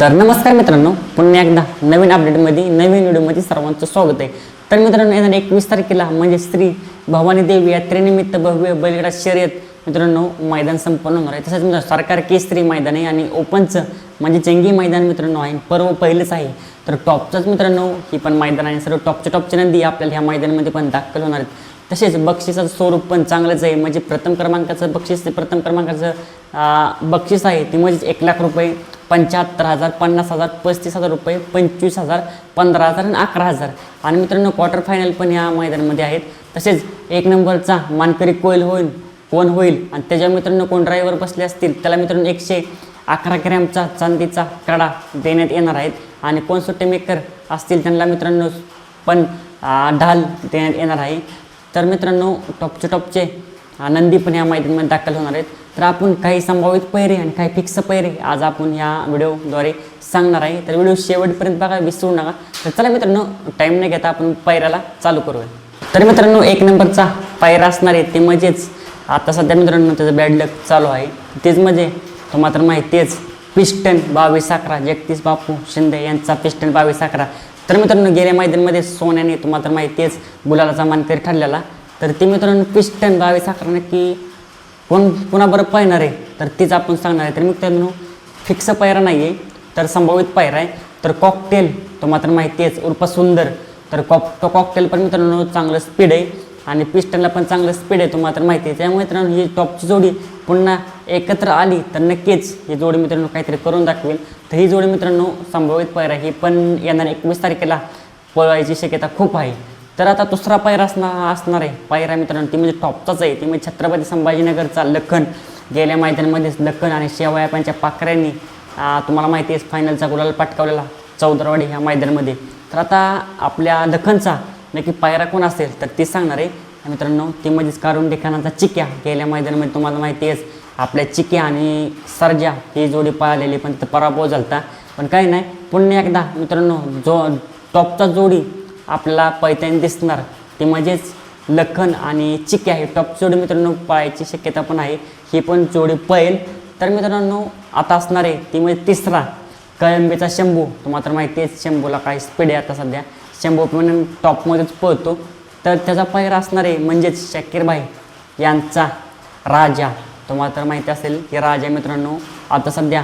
तर नमस्कार मित्रांनो पुन्हा एकदा नवीन अपडेटमध्ये नवीन व्हिडिओमध्ये सर्वांचं स्वागत आहे. तर मित्रांनो येणार एकवीस तारखेला म्हणजे श्री भवानी देवी यात्रेनिमित्त भव्य बैलगाडा शर्यत मित्रांनो मैदान संपन्न होणार आहे. तसंच मित्रांनो सरकार केसरी मैदान आहे आणि ओपनचं म्हणजे जंगी मैदान मित्रांनो आहे. पर्व पहिलंच आहे. तर टॉपचंच मित्रांनो ही पण मैदान आहे. सर्व टॉपच्या टॉपच्या नंदी आपल्याला ह्या मैदानामध्ये पण दाखल होणार आहेत. तसेच बक्षिसाचं स्वरूप पण चांगलंच आहे. म्हणजे प्रथम क्रमांकाचं बक्षीस ते प्रथम क्रमांकाचं बक्षीस आहे. ते म्हणजेच एक लाख रुपये पंच्याहत्तर हजार पन्नास हजार पस्तीस हजार रुपये पंचवीस हजार पंधरा हजार आणि अकरा हजार. आणि मित्रांनो क्वार्टर फायनल पण या मैदानामध्ये आहेत. तसेच एक नंबरचा मानकरी कोयल होईल कोण होईल आणि त्याच्या मित्रांनो कोण ड्रायव्हर बसले असतील त्याला मित्रांनो एकशे अकरा ग्रॅमचा चांदीचा कडा देण्यात येणार आहेत. आणि कोण सुट्टे मेकर असतील त्यांना मित्रांनो पण ढाल देण्यात येणार आहे. तर मित्रांनो टॉपचे टॉपचे आनंदी नंदी पण या मैदानामध्ये दाखल होणार आहेत. तर आपण काही संभावित पैरे आणि काही फिक्स पैरे आज आपण या व्हिडिओद्वारे सांगणार आहे. तर व्हिडिओ शेवटपर्यंत बघा विसरू नका. तर चला मित्रांनो टाईम न घेता आपण पैराला चालू करूया. तर मित्रांनो एक नंबरचा पायरा असणार आहे ते म्हणजेच आता सध्या मित्रांनो त्याचं बॅड लक चालू आहे. तेच म्हणजे तो मात्र माहितीच पिस्टन बावीस अकरा जगदीश बापू शिंदे यांचा पिस्टन बावीस अकरा. तर मित्रांनो गेल्या मैदानमध्ये सोन्याने तुम्हाला तर माहितीच गुलालाचा मानकरी ठरलेला. तर ते मित्रांनो पिस्टन गावी साखर नक्की कोण पुन्हा बरं पाहणार आहे तर तीच आपण सांगणार आहे. तर मित्रांनो फिक्स पायरा नाही आहे तर संभावित पायरा आहे. तर कॉकटेल तो मात्र माहिती आहेच उर्फ सुंदर. तर कॉक तो कॉकटेल पण मित्रांनो चांगलं स्पीड आहे आणि पिस्टनला पण चांगलं स्पीड आहे तो मात्र माहिती आहे. त्यामुळे मित्रांनो ही टॉपची जोडी पुन्हा एकत्र आली तर नक्कीच ही जोडी मित्रांनो काहीतरी करून दाखवेल. तर ही जोडी मित्रांनो संभावित पायरा ही पण येणार एकवीस तारखेला पळवायची शक्यता खूप आहे. तर आता दुसरा पायरा असणार असणार आहे. पायरा मित्रांनो ती म्हणजे टॉपचाच आहे. ती म्हणजे छत्रपती संभाजीनगरचा लखन. गेल्या मैदानामध्येच लखन आणि शेवयापांच्या पाखऱ्यांनी तुम्हाला माहिती आहे फायनलचा गुलाल पटकावलेला चौदरवाडी ह्या मैदानामध्ये. तर आता आपल्या दखनचा नक्की पायरा कोण असेल तर ती सांगणार आहे. मित्रांनो ती म्हणजेच कारुंडे खानाचा चिक्या. गेल्या मैदानामध्ये तुम्हाला माहिती आहेच आपल्या चिक्या आणि सरजा ही जोडी पळालेली पण पराभव झालता. पण काही नाही पुन्हा एकदा मित्रांनो जो टॉपचा जोडी आपल्याला पैत्याने दिसणार. ते म्हणजेच लखन आणि चिक्या आहे टॉप जोडी मित्रांनो पळायची शक्यता पण आहे. ही पण जोडी पळेल. तर मित्रांनो आता असणार आहे ती म्हणजे तिसरा कळंबीचा शंभू. तुम्हाला तर माहिती आहे शंभूला काय स्पीड आहे आता सध्या. शंभू पण टॉपमध्येच पळतो. तर त्याचा पहिरा असणार आहे म्हणजेच शाकीरभाई यांचा राजा. तुम्हाला तर माहिती असेल की राजा मित्रांनो आता सध्या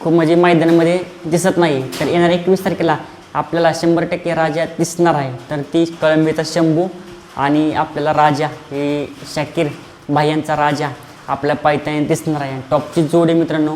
खूप म्हणजे मैदानामध्ये दिसत नाही. तर येणार एकवीस तारखेला आपल्याला शंभर टक्के राजा दिसणार आहे. तर ती कळंबीचा शंभू आणि आपल्याला राजा हे शाकीर भाईयांचा राजा आपल्या पायथ्याने दिसणार आहे. टॉपची जोडी मित्रांनो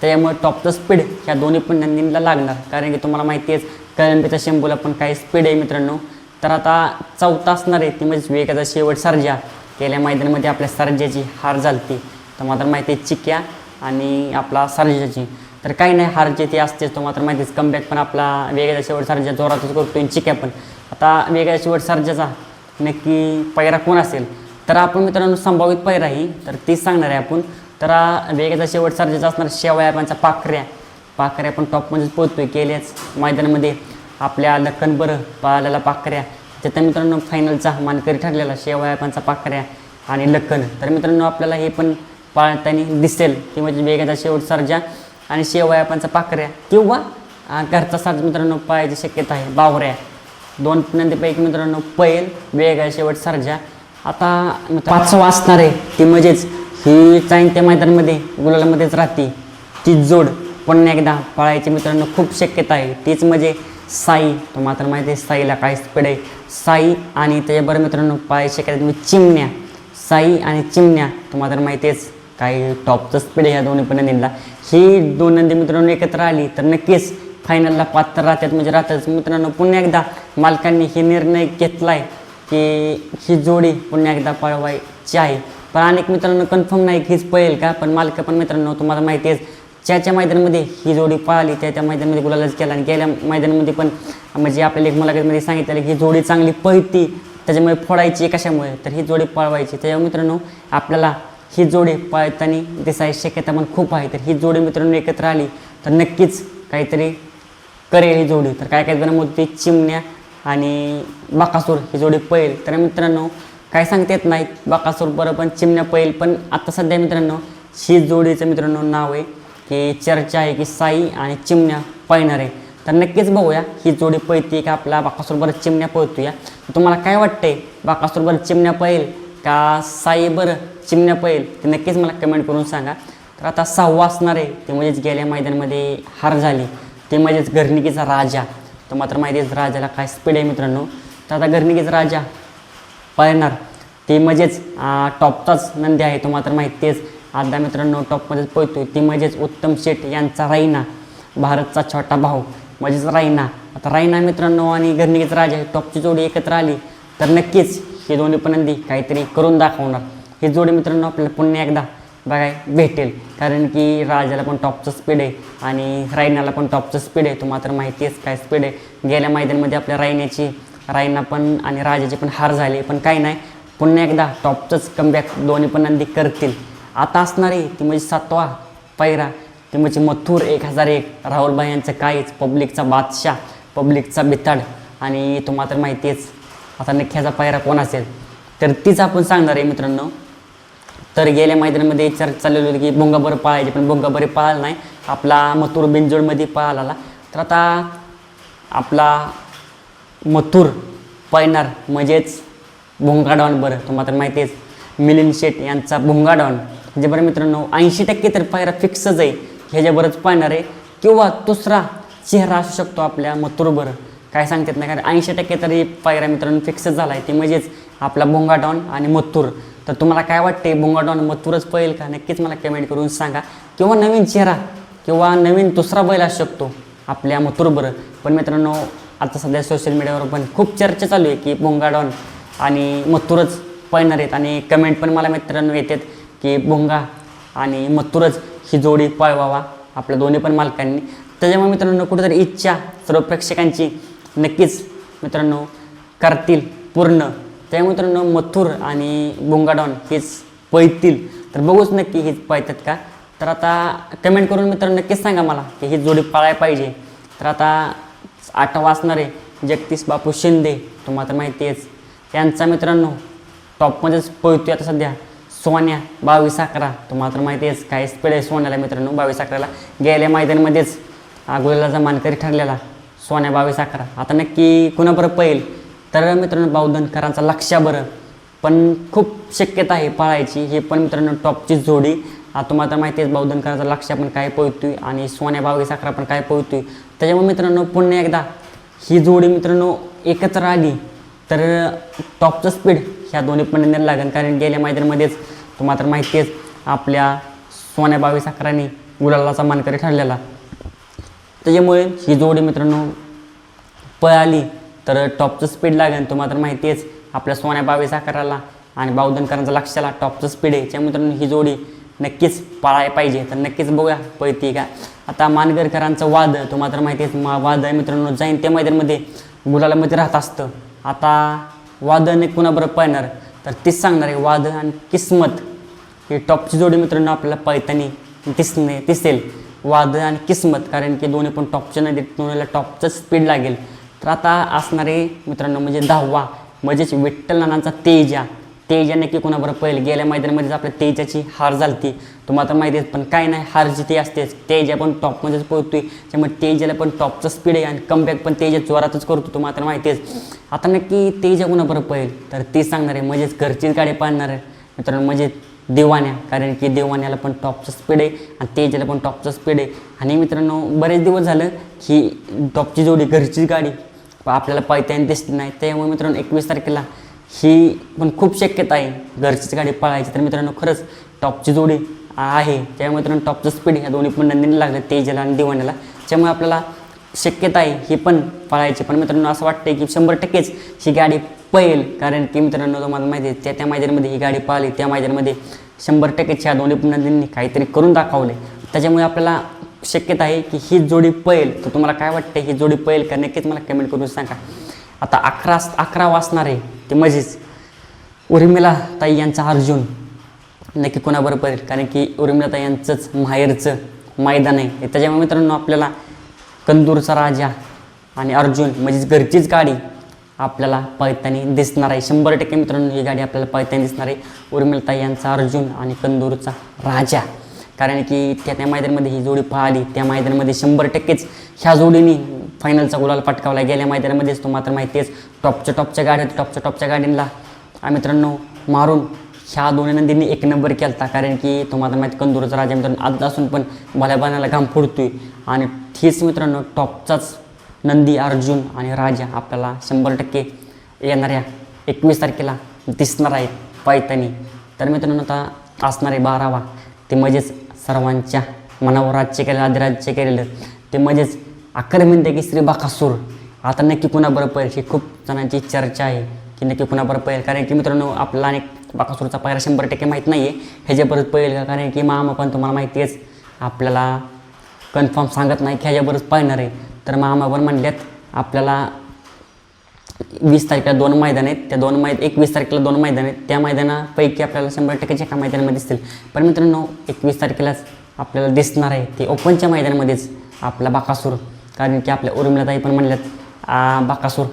त्याच्यामुळे टॉपचं स्पीड ह्या दोन्ही पण नंदिनीला लागणार. कारण की तुम्हाला माहिती आहेच कळंबीच्या शंभूला पण काही स्पीड आहे मित्रांनो. तर आता चौथा असणार आहे ती म्हणजे वेगाचा शेवट सर्जा. गेल्या मैदानामध्ये आपल्या सर्जाची हार झालती. तर मात्र माहिती आहे चिक्या आणि आपला सर्जाची. तर काही नाही हार जे ते असतेच तो मात्र माहितीच कमबॅक पण आपला वेगळ्या शेवट सर्जा जोरातच करतो आणि चिक्या पण. आता वेगळ्या शेवट सर्जाचा नक्की पैरा कोण असेल? तर आपण मित्रांनो संभावित पैरा ही तर तीच सांगणार आहे आपण. तर वेगळ्याचा शेवट सर्जाचा असणार शेवयापांचा पाखऱ्या. पाखऱ्या पण टॉपमध्येच पोहोचतोय केल्याच मैदानामध्ये. आपल्या लखन बरं पाळलेला पाखऱ्या. त्याच्या मित्रांनो फायनलचा मानकरी ठरलेला शेवयापांचा पाखऱ्या आणि लखन. तर मित्रांनो आपल्याला हे पण पाळताना दिसेल. की म्हणजे वेगळ्याचा शेवट सर्जा आणि शेवया शेवयापांचा पाखऱ्या. किंवा घरचा साज मित्रांनो पाहायची शक्यता आहे बावऱ्या. दोन नंदीपैकी मित्रांनो पैल वेगळ्या शेवट सर्जा. आता पाचवा असणार आहे ती म्हणजेच ही चायंत्या मैदानामध्ये गुलालामध्येच राहते. ती जोड पुन्हा एकदा पळायची मित्रांनो खूप शक्यता आहे. तीच म्हणजे साई. तो मात्र माहिती आहे साईला काय स्पीड आहे. साई आणि त्याच्याबरोबर मित्रांनो पळायची शक्यता तुम्ही चिमण्या. साई आणि चिमण्या तुम्हाला तर माहिती आहेच काही टॉपचं स्पीड आहे ह्या दोन्ही पण नंदींना. ही दोन नंदी मित्रांनो एकत्र आली तर नक्कीच फायनलला पात्र राहतात. म्हणजे राहतात. मित्रांनो पुन्हा एकदा मालकांनी हे निर्णय घेतला आहे की ही जोडी पुन्हा एकदा पळवायची आहे. पण अनेक मित्रांनो कन्फर्म नाही हीच पळेल का? पण मालक पण मित्रांनो तुम्हाला माहिती आहे ज्याच्या मैदानामध्ये ही जोडी पळाली त्या त्या मैदानामध्ये गुलालाच केला. आणि गेल्या मैदानामध्ये पण म्हणजे आपल्याला एक मुलाखतमध्ये सांगितलं की ही जोडी चांगली पळती त्याच्यामुळे फोडायची कशामुळे? तर ही जोडी पळवायची. त्याच्यामुळे मित्रांनो आपल्याला ही जोडी पळताना दिसायची शक्यता पण खूप आहे. तर ही जोडी मित्रांनो एकत्र आली तर नक्कीच काहीतरी करेल ही जोडी. तर काय काय जणांमध्ये चिमण्या आणि बाकासूर ही जोडी पळेल. तर मित्रांनो काय सांगता येत नाहीत बाकासूर बरं पण चिमण्या पळेल. पण आता सध्या मित्रांनो ही जोडीचं मित्रांनो नाव आहे की चर्चा आहे की साई आणि चिमण्या पळणार आहे. तर नक्कीच बघूया ही जोडी पळते की आपला बाकासोबत चिमण्या पळतूया. तुम्हाला काय वाटतंय बाकासोबत चिमण्या पळेल? का साई बरं चिमण्या पळेल ते नक्कीच मला कमेंट करून सांगा. तर आता सहावा असणार आहे ते म्हणजेच गेल्या मैदानामध्ये हार झाली. ते म्हणजेच घरनिकीचा राजा. तो मात्र माहिती आहे राजाला काय स्पीड आहे मित्रांनो? तर आता घरनिकीचा राजा पळणार. ते म्हणजेच टॉपचाच नंदी आहे तो मात्र माहितीच आता मित्रांनो टॉपमध्येच पळतो ती म्हणजेच उत्तम शेठ यांचा राईना भारतचा छोटा भाऊ. म्हणजेच राईना आता राईना मित्रांनो आणि घरनिकीचा राजा टॉपची जोडी एकत्र आली. तर नक्कीच हे दोन्ही पण नंदी काहीतरी करून दाखवणार ही जोडी मित्रांनो आपल्याला पुन्हा एकदा बघाय भेटेल. कारण की राजाला पण टॉपचं स्पीड आहे आणि रायनाला पण टॉपचं स्पीड आहे. तो मात्र माहिती आहेच काय स्पीड आहे. गेल्या मैदानमध्ये आपल्या रायण्याची रायना पण आणि राजाची पण हार झाली. पण काही नाही पुन्हा एकदा टॉपचंच कमबॅक दोन्ही पण नंदी करतील. आता असणारी ती म्हणजे सातवा पैरा ती म्हणजे मथुर एक हजार एक. राहुलभाई यांचं काहीच पब्लिकचा बादशाह पब्लिकचा बिताड आणि तो मात्र माहिती आहेच आता नख्याचा पायरा कोण असेल? तर तीच आपण सांगणार आहे मित्रांनो. तर गेल्या मैदानामध्ये चर्चा चाललेली होती की भोंगा बरं पाळायचे पण भोंगा बरे पाळायला नाही. आपला मथुर बिंजोडमध्ये पाळाला आला तर आता आपला मथुर पळणार म्हणजेच भोंगाडॉन बरं. तुम्हाला तर माहिती आहे मिलिंद शेट यांचा भोंगाडॉन म्हणजे बरं मित्रांनो ऐंशी टक्के तर पायरा फिक्सच आहे. ह्याच्याबरच पाळणार आहे. किंवा दुसरा चेहरा असू शकतो आपल्या मथुरबरं काय सांगतात नाही कारण ऐंशी टक्के तरी पायऱ्या मित्रांनो फिक्सच झाला आहे ते म्हणजेच आपला भोंगाडॉन आणि मथुर. तर तुम्हाला काय वाटते भोंगाडॉन मथुरच पळेल का? नक्कीच मला कमेंट करून सांगा. किंवा नवीन चेहरा किंवा नवीन दुसरा बैल असू शकतो आपल्या मथुर बरं. पण मित्रांनो आता सध्या सोशल मीडियावर पण खूप चर्चा चालू आहे की भोंगाडॉन आणि मथुरच पळणार आहेत. आणि कमेंट पण मला मित्रांनो येतात की भोंगा आणि मथुरच ही जोडी पळवावा आपल्या दोन्ही पण मालकांनी. त्याच्यामुळे मित्रांनो कुठेतरी इच्छा सर्व प्रेक्षकांची नक्कीच. मित्रांनो करतील पूर्ण. त्यामुळे मित्रांनो मथुर आणि बोंगाडॉन हेच पळतील. तर बघूच नक्की हेच पळतात का? तर आता कमेंट करून मित्रांनो नक्कीच सांगा मला की ही जोडी पाळायला पाहिजे. तर आता आठ वाचणारे जगदीश बापू शिंदे तुम्हाला तर माहिती आहेच. त्यांचा मित्रांनो टॉपमध्येच पळतोय आता सध्या. सोन्या बावीस अकरा. तुम्हाला तर माहिती आहेच काय स्पीड आहे सोन्याला मित्रांनो बावीस अकराला गेल्या मैदानामध्येच आगोलीला जमानकरी ठरलेला. सोन्या बावीस अकरा आता नक्की कुणाबरोबर पहिल तर मित्रांनो बावधनकरांचा लक्षा बरं. पण खूप शक्यता आहे पळायची. हे पण मित्रांनो टॉपची जोडी. आता तुम्हाला तर माहिती आहे बावधनकरांचा लक्ष पण काय पळतोय आणि सोन्या बावीस अकरा पण काय पळतोय. त्याच्यामुळे मित्रांनो पुन्हा एकदा ही जोडी मित्रांनो एकत्र आली तर टॉपचं स्पीड ह्या दोन्ही पण लागेल. कारण गेल्या मैदानामध्येच तुम्हाला तर माहिती आहेच आपल्या सोन्या बावीस अकराने गुलालाचा मानकरी ठरलेला. त्याच्यामुळे ही जोडी मित्रांनो पळाली तर टॉपचं स्पीड लागेल. तुम्हाला तर माहिती आहेच आपल्या सोन्या बावीस अकराला आणि बावधनकरांचा लक्षाला टॉपचं स्पीड आहे. त्या मित्रांनो ही जोडी नक्कीच पाळायला पाहिजे. तर नक्कीच बघूया पळती का? आता मानगरकरांचं वाद तुम्हाला तर माहिती आहे मा वाद आहे मित्रांनो. जाईन त्या मैदानामध्ये गुलालामध्ये राहत असतं. आता वाद कुणाबरोबर पळणार? तर तीच सांगणार आहे वाद आणि किस्मत. ही टॉपची जोडी मित्रांनो आपल्याला पळताना दिसणे दिसेल. वादळ आणि किस्मत कारण की दोन्ही पण टॉपच्या देत दोन्हीला टॉपचं स्पीड लागेल. तर आता असणारे मित्रांनो म्हणजे दहावा म्हणजेच विठ्ठल नानांचा तेजा. तेजा नक्की कोणाबरोबर पहिले गेल्या मैदानामध्येच आपल्या तेजाची हार झालती. तुम्हाला तर माहिती आहे पण काय नाही हार जिथे असतेच. तेजा पण टॉपमध्येच पोहोचतोय त्यामुळे तेजाला पण टॉपचं स्पीड आहे आणि कमबॅक पण तेजा जोरातच करतो तुम्हाला तर माहितीच आहे. आता नक्की तेजा कोणाबरोबर पहिल तर ते सांगणार आहे म्हणजेच घरचीच गाडी पाळणार आहे. मित्रांनो म्हणजे दिवाण्या. कारण की दिवाण्याला पण टॉपचं स्पीड आहे आणि तेजाला पण टॉपचं स्पीड आहे. आणि मित्रांनो बरेच दिवस झालं की टॉपची जोडी घरचीच गाडी आपल्याला पायत्याने दिसली नाही. त्यामुळे मित्रांनो एकवीस तारखेला ही पण खूप शक्यता आहे. घरचीच गाडी पळायची. तर मित्रांनो खरंच टॉपची जोडी आहे. त्यामुळे मित्रांनो टॉपचं स्पीड ह्या दोन्ही पण नंदीने लागलं तेजाला आणि दिवाण्याला. त्यामुळे आपल्याला शक्यता आहे ही पण पळायची. पण मित्रांनो असं वाटतं की शंभर टक्केच ही गाडी पळेल. कारण की मित्रांनो तुम्हाला माहिती आहे त्या त्या मैदानामध्ये ही गाडी पाहिली त्या मैदानामध्ये शंभर टक्केच्या दोन्ही पण काहीतरी करून दाखवले. त्याच्यामुळे आपल्याला शक्यता आहे की ही जोडी पळेल. तर तुम्हाला काय वाटतं ही जोडी पळेल का? नक्कीच मला कमेंट करून सांगा. आता अकरा अकरा वाचणार आहे. ते मजेच. उर्मिला ताई यांचा अर्जुन. नक्की कोणाबरोबर पडेल कारण की उर्मिला ताई यांचंच माहेरचं मैदान आहे. त्याच्यामुळे मित्रांनो आपल्याला कंदूरचा राजा आणि अर्जुन म्हणजेच घरचीच गाडी आपल्याला पळतानी दिसणार आहे. शंभर टक्के मित्रांनो ही गाडी आपल्याला पळतानी दिसणार आहे. उर्मिलता यांचा अर्जुन आणि कंदूरचा राजा. कारण की त्या त्या मैदानामध्ये ही जोडी पळाली त्या मैदानामध्ये शंभर टक्केच ह्या जोडीने फायनलचा गुलाल पटकावला. गेल्या मैदानामध्येच तो मात्र माहिती टॉपच्या टॉपच्या गाड्या टॉपच्या टॉपच्या गाडींना मित्रांनो मारून ह्या दोन्ही नंदींनी एक नंबर केला कारण की तुम्हाला माहिती कंदूरचा राजा मित्रांनो आज असून पण भल्या बनायला घाम फोडतोय आणि ठीच मित्रांनो टॉपचाच नंदी अर्जुन आणि राजा आपल्याला शंभर टक्के येणाऱ्या एकवीस तारखेला दिसणार आहेत पायतानी तर मित्रांनो आता असणार आहे बारावा. ते म्हणजेच सर्वांच्या मनावर राज्य केलेलं अधिराज्य केलेलं. ते म्हणजेच म्हणते की श्री बाकासूर आता नक्की कुणाबरोबर पळेल ही खूप जणांची चर्चा आहे की नक्की कुणाबरोबर पळेल. कारण की मित्रांनो आपला अनेक बाकासूरचा पायरा शंभर टक्के माहीत नाही आहे ह्याच्याबरोबर पळेल का? कारण की मामा पण तुम्हाला माहिती आहेच आपल्याला कन्फर्म सांगत नाही की ह्याच्याबरोबर पाळणार आहे. तर मामा पण म्हणल्यात आपल्याला वीस तारखेला दोन मैदान आहेत. त्या दोन मै एकवीस तारखेला दोन मैदान आहेत. त्या मैदानापैकी आपल्याला शंभर टक्केच्या एका मैदानामध्ये दिसतील. पण मित्रांनो एकवीस तारखेलाच आपल्याला दिसणार आहे ते ओपनच्या मैदानामध्येच आपला बाकासूर. कारण की आपल्या उर्मिलाताई पण म्हणल्यात बाकासूर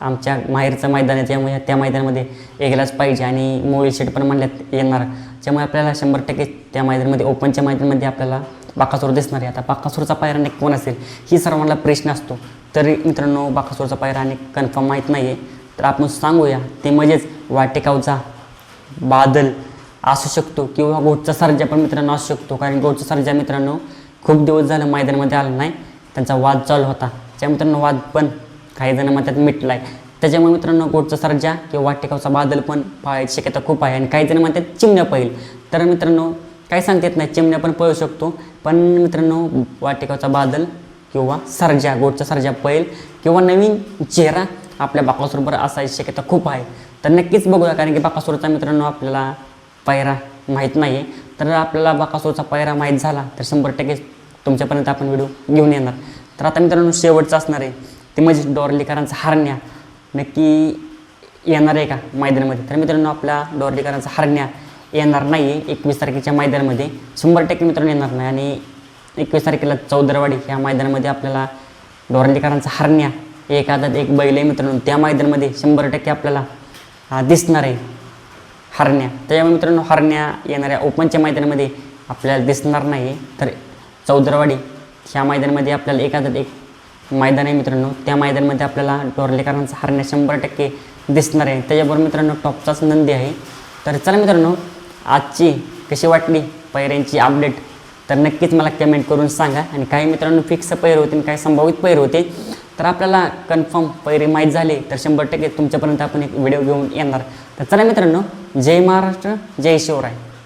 आमच्या माहेरचं मैदान आहे त्यामुळे त्या मैदानामध्ये एकलाच पाहिजे. आणि मोळी शेट पण म्हणल्यात येणार. त्यामुळे आपल्याला शंभर टक्के त्या मैदानामध्ये ओपनच्या मैदानामध्ये आपल्याला बाकासूर दिसणार. आहे आता बाकासूरचा पायरा नक्की कोण असेल? ही सर्वांना प्रश्न असतो. तरी मित्रांनो बाकासूरचा पायरा आणि कन्फर्म माहीत नाही आहे तर आपण सांगूया ते म्हणजेच वाटेकावचा बादल असू शकतो किंवा गोटचा सर्जा पण मित्रांनो असू शकतो. कारण गोटचा सर्जा मित्रांनो खूप दिवस झालं मैदानामध्ये आला नाही. त्यांचा वाद चालू होता. त्या मित्रांनो वाद पण काही जण म्हणतात मिटला आहे त्याच्यामुळे मित्रांनो गोटचा सर्जा किंवा वाटेकावचा बादल पण पाहायची शक्यता खूप आहे. आणि काही जण म्हणतात चिमण्या पाहिल तर मित्रांनो काही सांगता येत नाही चिमण्या पण पळू शकतो. पण मित्रांनो वाटेकाचा बादल किंवा सरजा गोटचा सरजा पैल किंवा नवीन चेहरा आपल्या बाकासोरोबर असायची शक्यता खूप आहे. तर नक्कीच बघूया कारण की बाकासूरचा मित्रांनो आपल्याला पायरा माहीत नाही आहे तर आपल्याला बाकासूरचा पायरा माहीत झाला तर शंभर टक्के तुमच्यापर्यंत आपण व्हिडिओ घेऊन येणार. तर आता मित्रांनो शेवटचं असणार आहे ते म्हणजे डॉर्लीकरांचा हारण्या. नक्की येणार आहे का मैदानामध्ये? तर मित्रांनो आपल्या डॉर्लीकरांचा हारण्या येणार नाही आहे एकवीस तारखेच्या मैदानामध्ये. शंभर टक्के मित्रांनो येणार नाही. आणि एकवीस तारखेला चौदरवाडी ह्या मैदानामध्ये आपल्याला डोरंडीकरांचा हरण्या एक आदात एक बैल आहे मित्रांनो. त्या मैदानामध्ये शंभर टक्के आपल्याला दिसणार आहे हरण्या. त्याच्यामुळे मित्रांनो हरण्या येणाऱ्या ओपनच्या मैदानामध्ये आपल्याला दिसणार नाही. तर चौदरवाडी ह्या मैदानामध्ये आपल्याला एक एक मैदान आहे मित्रांनो. त्या मैदानामध्ये आपल्याला डोरलेकरांचा हरण्या शंभर टक्के दिसणार आहे. त्याच्याबरोबर मित्रांनो टॉपचाच नंदी आहे. तर चला मित्रांनो आजची कशी वाटली पैऱ्यांची अपडेट तर नक्कीच मला कमेंट करून सांगा. आणि काही मित्रांनो फिक्स पैर होते आणि काही संभावित पैर होते. तर आपल्याला कन्फर्म पैरे माहीत झाले तर शंभर टक्के तुमच्यापर्यंत आपण एक व्हिडिओ घेऊन येणार. तर चला मित्रांनो जय महाराष्ट्र जय शिवराय.